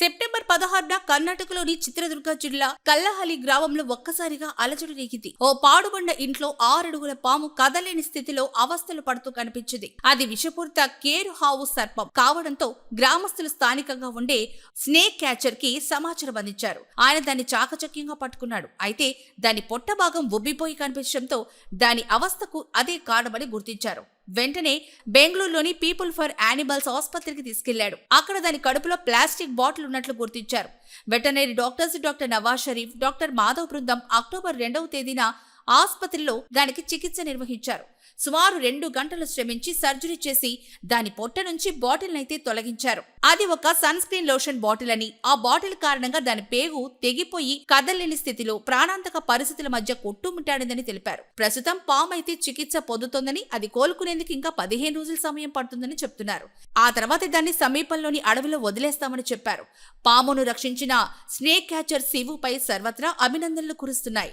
September పదహారున కర్ణాటకలోని చిత్రదుర్గ జిల్లా కల్లహలి గ్రామంలో ఒక్కసారిగా అలజడి రేగింది. ఓ పాడుబండ ఇంట్లో ఆరడుగుల పాము కదలేని స్థితిలో అవస్థలు పడుతూ కనిపించింది. అది విషపూరిత కేరు హావు సర్పం కావడంతో గ్రామస్తులు స్థానికంగా ఉండే స్నేక్ క్యాచర్కి సమాచారం అందించారు. ఆయన దాన్ని చాకచక్యంగా పట్టుకున్నాడు. అయితే దాని పొట్ట భాగం ఉబ్బిపోయి కనిపించడంతో దాని అవస్థకు అదే కారణమని గుర్తించారు. వెంటనే బెంగళూరులోని పీపుల్ ఫర్ యానిమల్స్ ఆసుపత్రికి తీసుకెళ్ళాడు. అక్కడ దాని కడుపులో ప్లాస్టిక్ బాటిల్ ఉన్నట్లు గుర్తించారు. Veterinary doctors doctor Nawaz Sharif doctor Madhav బృందం అక్టోబర్ రెండవ తేదీన ఆసుపత్రిలో దానికి చికిత్స నిర్వహించారు. సుమారు రెండు గంటలు శ్రమించి సర్జరీ చేసి దాని పొట్ట నుంచి బాటిల్ అయితే తొలగించారు. అది ఒక సన్ స్క్రీన్ లోషన్ బాటిల్ అని ఆ బాటిల్ కారణంగా దాని పేగు తెగిపోయి కదలిని స్థితిలో ప్రాణాంతక పరిస్థితుల మధ్య కొట్టుముట్టాడిందని తెలిపారు. ప్రస్తుతం పామ్ అయితే చికిత్స పొందుతోందని అది కోలుకునేందుకు ఇంకా పదిహేను రోజుల సమయం పడుతుందని చెప్తున్నారు. ఆ తర్వాత దాన్ని సమీపంలోని అడవిలో వదిలేస్తామని చెప్పారు. పామును రక్షించిన స్నేక్ క్యాచర్ శివుపై సర్వత్రా అభినందనలు కురుస్తున్నాయి.